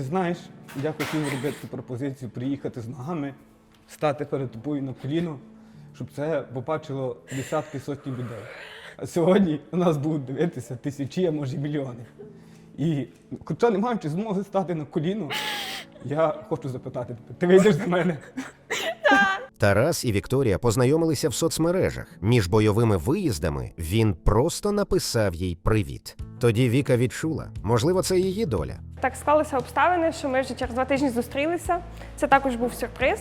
Ти знаєш, я хотів робити пропозицію приїхати з ногами, стати перед тобою на коліно, щоб це побачило десятки сотні людей. А сьогодні у нас будуть дивитися тисячі, а може мільйони. І хоча не маючи змоги стати на коліно, я хочу запитати тебе, ти вийдеш за мене? Тарас і Вікторія познайомилися в соцмережах. Між бойовими виїздами він просто написав їй привіт. Тоді Віка відчула, можливо, це її доля. Так склалися обставини, що ми вже через два тижні зустрілися. Це також був сюрприз,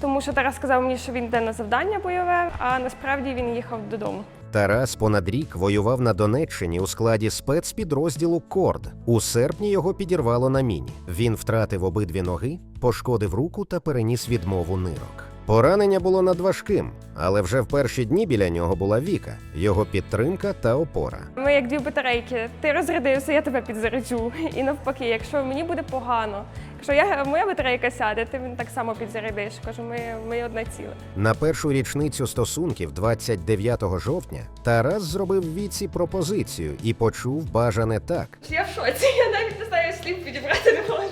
тому що Тарас сказав мені, що він йде на завдання бойове, а насправді він їхав додому. Тарас понад рік воював на Донеччині у складі спецпідрозділу Корд. У серпні його підірвало на міні. Він втратив обидві ноги, пошкодив руку та переніс відмову нирок. Поранення було надважким, але вже в перші дні біля нього була Віка, його підтримка та опора. Ми як дві батарейки. Ти розрядився, я тебе підзаряджу. І навпаки, якщо мені буде погано, якщо я моя батарейка сяде, ти він так само підзарядиш. Кажу, ми, ми одне ціле. На першу річницю стосунків, 29 жовтня, Тарас зробив Віці пропозицію і почув бажане так. Я в шоці, я навіть не знаю слів підібрати не можу.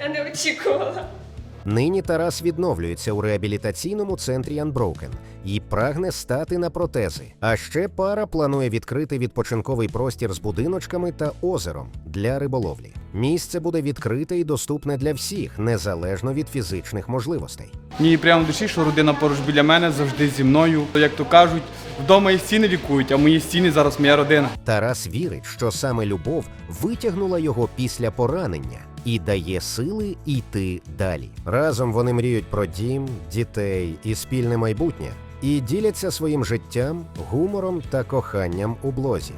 Я не очікувала. Нині Тарас відновлюється у реабілітаційному центрі Unbroken і прагне стати на протези. А ще пара планує відкрити відпочинковий простір з будиночками та озером для риболовлі. Місце буде відкрите і доступне для всіх, незалежно від фізичних можливостей. Мені прямо душі, що родина поруч біля мене завжди зі мною. Як то кажуть, вдома і стіни лікують, а мої стіни зараз моя родина. Тарас вірить, що саме любов витягнула його після поранення і дає сили йти далі. Разом вони мріють про дім, дітей і спільне майбутнє і діляться своїм життям, гумором та коханням у блозі.